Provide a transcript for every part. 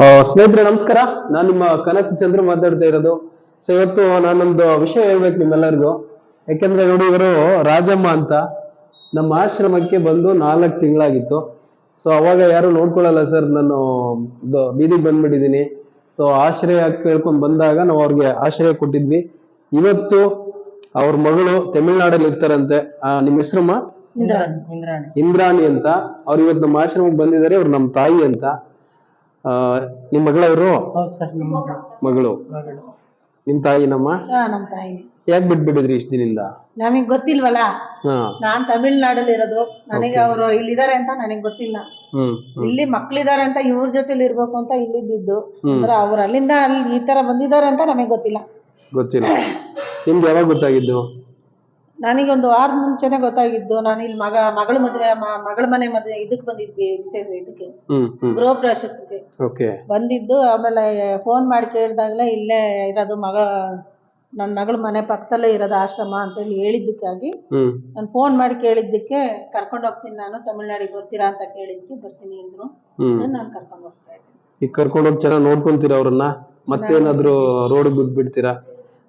ಆ, ಸ್ನೇಹಿತರೆ ನಮಸ್ಕಾರ. ನಾನು ನಿಮ್ಮ ಕನಸು ಚಂದ್ರ ಮಾತಾಡ್ತಾ ಇರೋದು. ಸೊ ಇವತ್ತು ನಾನೊಂದು ವಿಷಯ ಹೇಳ್ಬೇಕು ನಿಮ್ಮೆಲ್ಲರಿಗೂ. ಯಾಕೆಂದ್ರೆ ನೋಡಿ ಇವರು ರಾಜಮ್ಮ ಅಂತ. ನಮ್ಮ ಆಶ್ರಮಕ್ಕೆ ಬಂದು ನಾಲ್ಕು ತಿಂಗಳಾಗಿತ್ತು. ಸೊ ಅವಾಗ ಯಾರು ನೋಡ್ಕೊಳ್ಳಲ್ಲ ಸರ್ ನಾನು ಬೀದಿಗೆ ಬಂದ್ಬಿಟ್ಟಿದ್ದೀನಿ. ಸೊ ಆಶ್ರಯ ಕೇಳ್ಕೊಂಡ್ ಬಂದಾಗ ನಾವು ಅವ್ರಿಗೆ ಆಶ್ರಯ ಕೊಟ್ಟಿದ್ವಿ. ಇವತ್ತು ಅವ್ರ ಮಗಳು ತಮಿಳ್ನಾಡಲ್ಲಿ ಇರ್ತಾರಂತೆ. ಆ, ನಿಮ್ಮ ಹೆಸರಮ್ಮ? ಇಂದ್ರಾಣಿ ಅಂತ. ಅವ್ರು ಇವತ್ತು ನಮ್ಮ ಆಶ್ರಮಕ್ಕೆ ಬಂದಿದ್ದಾರೆ. ಅವ್ರು ನಮ್ಮ ತಾಯಿ ಅಂತ. ನಿಮ್ ಮಗಳವರು ಹೌದು ಸರ್ ನಮ್ಮ ಮಗಳು. ನಿಮ್ ತಾಯಿ ನಮ್ಮ? ಹಾ ನಮ್ಮ ತಾಯಿ. ಯಾಕೆ ಬಿಟ್ಬಿಟ್ಟಿದ್ರಿ ಇಷ್ಟ ದಿನದಿಂದ? ನಮಗ್ ಗೊತ್ತಿಲ್ವಲ್ಲ? ಹಾ. ನಾನ್ ತಮಿಳ್ನಾಡಲ್ಲಿ ಇರೋದು. ನನಗೆ ಅವರು ಇಲ್ಲಿದ್ದಾರೆ ಅಂತ ನನಗೆ ಗೊತ್ತಿಲ್ಲ. ಹ್ಮ್ ಇಲ್ಲಿ ಮಕ್ಳಿದಾರೆ ಅಂತ ಇವ್ರ ಜೊತೆಲಿ ಇರ್ಬೇಕು ಅಂತ ಇಲ್ಲಿದ್ದು ಇದ್ದಿದ್ದು ಅಂದ್ರೆ ಅವ್ರು ಅಲ್ಲಿಂದ ಅಲ್ಲಿ ಈ ತರ ಬಂದಿದ್ದಾರೆ ಅಂತ ನಮಗೆ ಗೊತ್ತಿಲ್ಲ. ಗೊತ್ತಿಲ್ಲ. ನಿಮ್ಗೆ ಯಾವಾಗ ಗೊತ್ತಾಗಿದ್ದು? ನನಗೆ ಒಂದು ವಾರದ ಮುಂಚೆನೆ ಗೊತ್ತಾಗಿದ್ದು ನಾನು ಇಲ್ಲಿ ಮಗ ಮಗಳ ಮದುವೆ ಮಗಳ ಮನೆ ಮದುವೆ ಇದಕ್ಕೆ ಬಂದಿದ್ವಿ ಸೇರಿ ಇದಕ್ಕೆ. ಹ್ಮ್ ಹ್ಮ್. ಗೃಹ ಪ್ರವೇಶಕ್ಕೆ ಓಕೆ. ಬಂದಿದ್ದು ಆಮೇಲೆ ಫೋನ್ ಮಾಡಿ ಕೇಳಿದಾಗಲೇ ಇಲ್ಲೇ ಇರೋದು ಮಗ ನನ್ನ ಮಗಳ ಮನೆ ಪಕ್ಕದಲ್ಲೇ ಇರೋದು ಆಶ್ರಮ ಅಂತೇಳಿ ಹೇಳಿದ್ದಕ್ಕಾಗಿ ಹ್ಮ್. ನಾನು ಫೋನ್ ಮಾಡಿ ಕೇಳಿದ್ದಕ್ಕೆ ಕರ್ಕೊಂಡು ಹೋಗ್ತೀನಿ ನಾನು ತಮಿಳ್ನಾಡಿಗೆ ಬರ್ತೀರಾ ಅಂತ ಕೇಳಿದ್ದಕ್ಕೆ ಬರ್ತೀನಿ ಅಂದ್ರು. ಹ್ಮ್. ನಾನು ಕರ್ಕೊಂಡು ಹೋಗ್ತಾ ಇದ್ದೀನಿ. ಈಗ ಕರ್ಕೊಂಡು ಹೋಗಿ ಚೆನ್ನಾಗಿ ನೋಡ್ಕೊಂತೀರಾ ಅವ್ರನ್ನ? ಮತ್ತೇನಾದ್ರೂ ರೋಡ್ ಬಿಟ್ಬಿಡ್ತೀರಾ?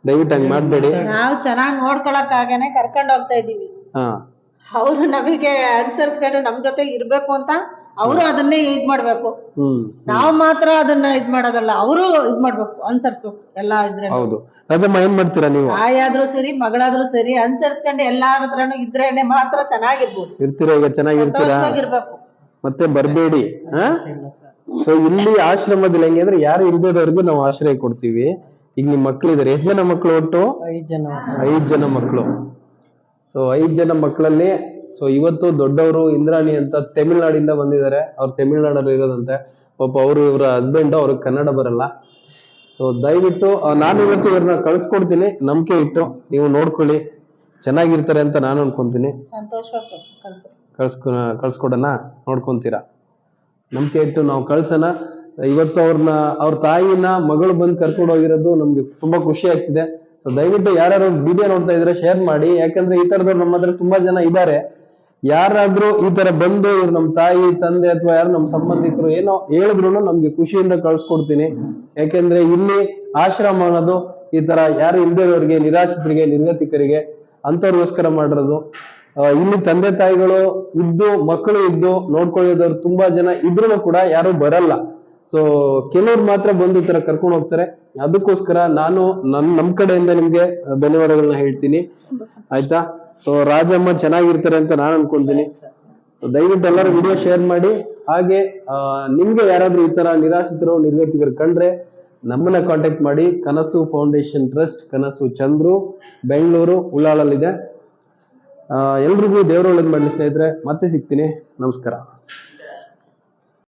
ದಯವಿಟ್ಟು ಹಂಗ್ ಮಾಡ್ಬೇಡಿ. ನಾವು ಚೆನ್ನಾಗಿ ನೋಡ್ಕೊಳಕ್ಕಾಗೇನೆ ಕರ್ಕೊಂಡು ಹೋಗ್ತಾ ಇದೀವಿ ಅವ್ರು ಅವರು ನಮಗೆ ಅನುಸರಿಸ್ಕೊಂಡು ನಮ್ ಜೊತೆ ಇರ್ಬೇಕು ಅಂತ ಅವರು ಅದನ್ನೇ ಇದ್ ಮಾಡ್ಬೇಕು. ಹ್ಮ್. ನಾವು ಮಾತ್ರ ಅದನ್ನ ಇದ್ ಮಾಡೋದಲ್ಲ ಅವರು ಇದ್ ಮಾಡ್ಬೇಕು ಅನ್ಸರ್ಸ್ಬೇಕು ಎಲ್ಲಾ ಇದ್ರೆ. ಹೌದು. ರಾಜಮ್ಮ ಏನ್ ಮಾಡ್ತೀರಾ ನೀವು? ತಾಯಾದ್ರೂ ಸರಿ ಮಗಳಾದ್ರೂ ಸರಿ ಅನ್ಸರ್ಸ್ಕೊಂಡು ಎಲ್ಲಾರ ಹತ್ರನು ಇದ್ರೇನೆ ಮಾತ್ರ ಚೆನ್ನಾಗಿರ್ಬೋದು. ಇರ್ತೀರಾ ಈಗ? ಚೆನ್ನಾಗಿರ್ತೀರಾ? ಚೆನ್ನಾಗಿರ್ಬೇಕು ಮತ್ತೆ ಬರ್ಬೇಡಿ. ಸೊ ಇಲ್ಲಿ ಆಶ್ರಮದಲ್ಲಿ ಹೆಂಗೆ ಅಂದ್ರೆ ಯಾರು ಇಲ್ದೇದವ್ರಿಗೂ ನಾವು ಆಶ್ರಯ ಕೊಡ್ತೀವಿ. ಈಗ ನಿಮ್ ಮಕ್ಳಿದಾರೆ ಎಷ್ಟ್ ಜನ ಮಕ್ಳು ಒಟ್ಟು? ಐದು ಜನ. ಐದ್ ಜನ ಮಕ್ಕಳು ಸೊ ಐದ್ ಜನ ಮಕ್ಕಳಲ್ಲಿ ಸೊ ಇವತ್ತು ದೊಡ್ಡವರು ಇಂದ್ರಾಣಿ ಅಂತ ತಮಿಳ್ನಾಡಿಂದ ಬಂದಿದ್ದಾರೆ. ಅವ್ರು ತಮಿಳ್ನಾಡಲ್ಲಿ ಇರೋದಂತೆ. ಪಾಪ ಅವರು ಇವರ ಹಸ್ಬೆಂಡ್ ಅವ್ರಿಗೆ ಕನ್ನಡ ಬರಲ್ಲ. ಸೊ ದಯವಿಟ್ಟು ನಾನು ಇವತ್ತು ಇವ್ರನ್ನ ಕಳ್ಸ್ಕೊಡ್ತೀನಿ. ನಂಬಿಕೆ ಇಟ್ಟು ನೀವು ನೋಡ್ಕೊಳ್ಳಿ. ಚೆನ್ನಾಗಿರ್ತಾರೆ ಅಂತ ನಾನು ಅನ್ಕೊಂತೀನಿ. ಕಳ್ಸ್ಕೊ ಕಳ್ಸ್ಕೊಡೋಣ ನೋಡ್ಕೊಂತೀರಾ? ನಂಬಿಕೆ ಇಟ್ಟು ನಾವು ಕಳ್ಸೋಣ. ಇವತ್ತು ಅವ್ರನ್ನ, ಅವ್ರ ತಾಯಿನ ಮಗಳು ಬಂದು ಕರ್ಕೊಂಡು ಹೋಗಿರೋದು ನಮ್ಗೆ ತುಂಬಾ ಖುಷಿ ಆಗ್ತಿದೆ. ಸೊ ದಯವಿಟ್ಟು ಯಾರು ವಿಡಿಯೋ ನೋಡ್ತಾ ಇದ್ರೆ ಶೇರ್ ಮಾಡಿ. ಯಾಕಂದ್ರೆ ಈ ತರದವ್ರು ನಮ್ಮ ಹತ್ರ ತುಂಬಾ ಜನ ಇದ್ದಾರೆ ಯಾರಾದ್ರೂ ಈ ತರ ಬಂದು ಇವ್ರು ನಮ್ಮ ತಾಯಿ, ತಂದೆ ಅಥವಾ ಯಾರು ನಮ್ಮ ಸಂಬಂಧಿಕರು ಏನೋ ಹೇಳಿದ್ರು ನಮ್ಗೆ ಖುಷಿಯಿಂದ ಕಳ್ಸ್ಕೊಡ್ತೀನಿ. ಯಾಕೆಂದ್ರೆ ಇಲ್ಲಿ ಆಶ್ರಮ ಅನ್ನೋದು ಈ ತರ ಯಾರು ಇಲ್ದಿರೋರಿಗೆ ನಿರಾಶ್ರಿತರಿಗೆ, ನಿರ್ಗತಿಕರಿಗೆ ಅಂತವ್ರಿಗೋಸ್ಕರ ಮಾಡಿರೋದು. ಇಲ್ಲಿ ತಂದೆ ತಾಯಿಗಳು ಇದ್ದು, ಮಕ್ಕಳು ಇದ್ದು ನೋಡ್ಕೊಳ್ಳೋದವ್ರು ತುಂಬಾ ಜನ ಇದ್ರೂ ಕೂಡ ಯಾರು ಬರಲ್ಲ. ಸೊ ಕೆಲವ್ರು ಮಾತ್ರ ಬಂದು ಈ ತರ ಕರ್ಕೊಂಡು ಹೋಗ್ತಾರೆ. ಅದಕ್ಕೋಸ್ಕರ ನಾನು ನನ್ ನಮ್ ಕಡೆಯಿಂದ ನಿಮ್ಗೆ ಧನ್ಯವಾದಗಳನ್ನ ಹೇಳ್ತೀನಿ. ಆಯ್ತಾ? ಸೊ ರಾಜಮ್ಮ ಚೆನ್ನಾಗಿರ್ತಾರೆ ಅಂತ ನಾನು ಅನ್ಕೊಂತೀನಿ. ದಯವಿಟ್ಟು ಎಲ್ಲರೂ ವಿಡಿಯೋ ಶೇರ್ ಮಾಡಿ. ಹಾಗೆ ನಿಮ್ಗೆ ಯಾರಾದ್ರೂ ಈ ತರ ನಿರಾಶ್ರಿತರು ನಿರ್ಗತಿಕರು ಕಂಡ್ರೆ ನಮ್ಮನ್ನ ಕಾಂಟ್ಯಾಕ್ಟ್ ಮಾಡಿ. ಕನಸು ಫೌಂಡೇಶನ್ ಟ್ರಸ್ಟ್ ಕನಸು ಚಂದ್ರು ಬೆಂಗಳೂರು ಉಳ್ಳಾಳಲ್ಲಿದೆ ಎಲ್ರಿಗೂ ದೇವರೊಳಗೆ ಮಾಡ್ಲಿ ಸ್ನೇಹಿತರೆ. ಮತ್ತೆ ಸಿಗ್ತೀನಿ. ನಮಸ್ಕಾರ.